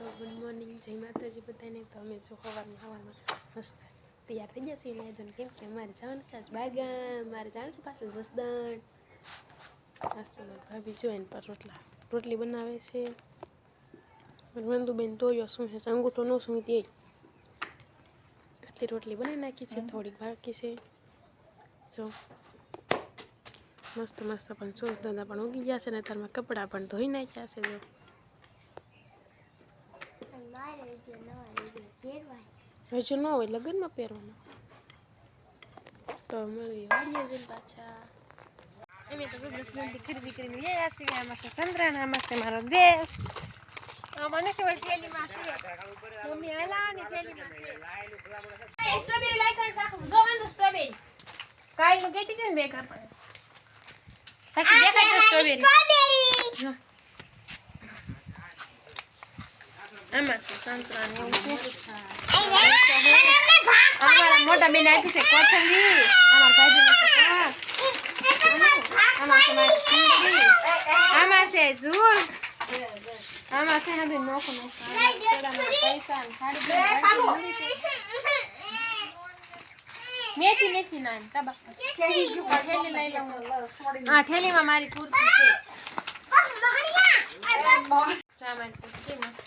તો good morning, જય માતાજી બધાને. તો અમે જો સવારમાં સવારમાં મસ્ત તૈયાર થઈ ગયા છીએ નાયધોને કેમ કે અમારે જવાનું છે આજ મારે જવાનું છે પાછું જસદણ. મસ્ત ભાભી જો એને પર રોટલા, રોટલી બનાવે છે. વંદુબેન તોયો શું છે અંગૂઠો ન શું તે. આટલી રોટલી બનાવી નાખી છે, થોડીક બાકી છે. જો મસ્ત મસ્ત પણ સોસ દાદા પણ ઉગી ગયા છે ને તારમાં કપડાં પણ ધોઈ નાખ્યા છે, જો મારે જે નવા લીધે પહેરવાય હજુ ન હોય લગ્નમાં પહેરવાનું. તો મળી વાડીએ જઈને પાછા. અમે તો દસ ગંદી દીકરી કરીને ગયા છીએ. આમાં છે સંતરાના આમાં છે મારો દેશ. નથી હોય થેલીમાં છે. મમ્મી હાલાની થેલીમાં છે. સ્ટ્રોબેરી લાઈ કરી સાખું જો વાંધો સ્ટ્રોબેરી કાઈ નું ગેટી છે ને બેકાર પડે. સાખી દેખાય તો સ્ટ્રોબેરી જો. આમાં છે સંતરા ને એવું છે? અમારા મોટા બેન આપી છે કોથંબી અમારા ભાજીમાં છે આમાં છે મારી ચીંગડી આમાં છે જ્યુસ આમાં છે નથી નોખું નોખું. પૈસા સાડી મેથી મેથી ના તબા થેલી લઈ લઉં. હા થેલીમાં મારી કુર્તી છે. ચા કુર્તી મસ્ત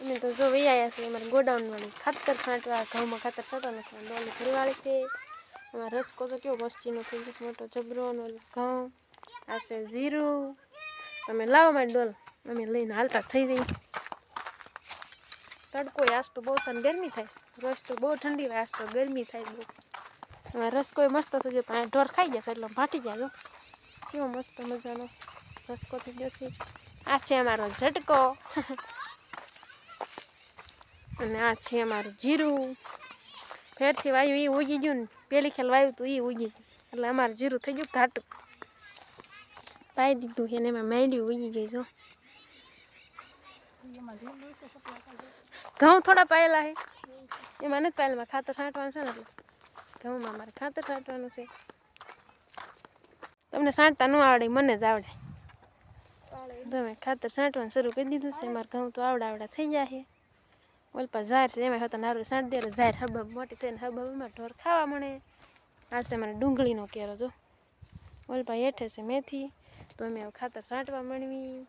અમે તો જો વિયાયા છે અમારે ગોડાઉનવાળી ખાતર છાંટવા, ઘઉંમાં ખાતર છાંટવાનું છે ડોલી ફરીવાળી છે. અમારે રસકો તો કેવો મસ્તીનો થઈ ગયો મોટો જબરો ઘઉં. આ છે જીરું. તમે લાવો મારી ડોલ. અમે લઈને હાલતા થઈ જઈ તડકો આજ તો બહુ સન ગરમી થાય રસ તો બહુ ઠંડી હોય, આજ તો ગરમી થાય બહુ. એમાં રસકો મસ્ત થઈ ગયો, પણ ઢોર ખાઈ જશે એટલે ફાટી જાય કેવો મસ્ત મજાનો રસકો થઈ ગયો છે. આ છે અમારો ઝટકો. અને આ છે અમારું જીરું. ફેરથી વાયુ એ ઉગી ગયું ને પેલી ખેલ વાયુ તો એ ઉગી ગયું એટલે અમારું જીરું થઈ ગયું ઘાટું. પાઈ દીધું એને એમાં મેંડી ઉગી ગઈ જો. ઘઉં થોડા પાયેલા છે. એમાં નથી પાયેલા ખાતર છાંટવાનું છે ને એટલે. ઘઉંમાં મારે ખાતર છાંટવાનું છે. તમને છાંટતા ન આવડે મને જ આવડે. તમે ખાતર છાંટવાનું શરૂ કરી દીધું છે મારે ઘઉં તો આવડા આવડા થઈ ગયા છે. ઓલપા ઝાર છે એમાં હતા નારું છાંટી દે ઝાર હબબ મોટી થઈને હબબમાં ઢોર ખાવા મળે. આ છે મને ડુંગળીનો કેરો, જો. ઓલપા હેઠે છે મેથી, તો અમે ખાતર છાંટવા મળવી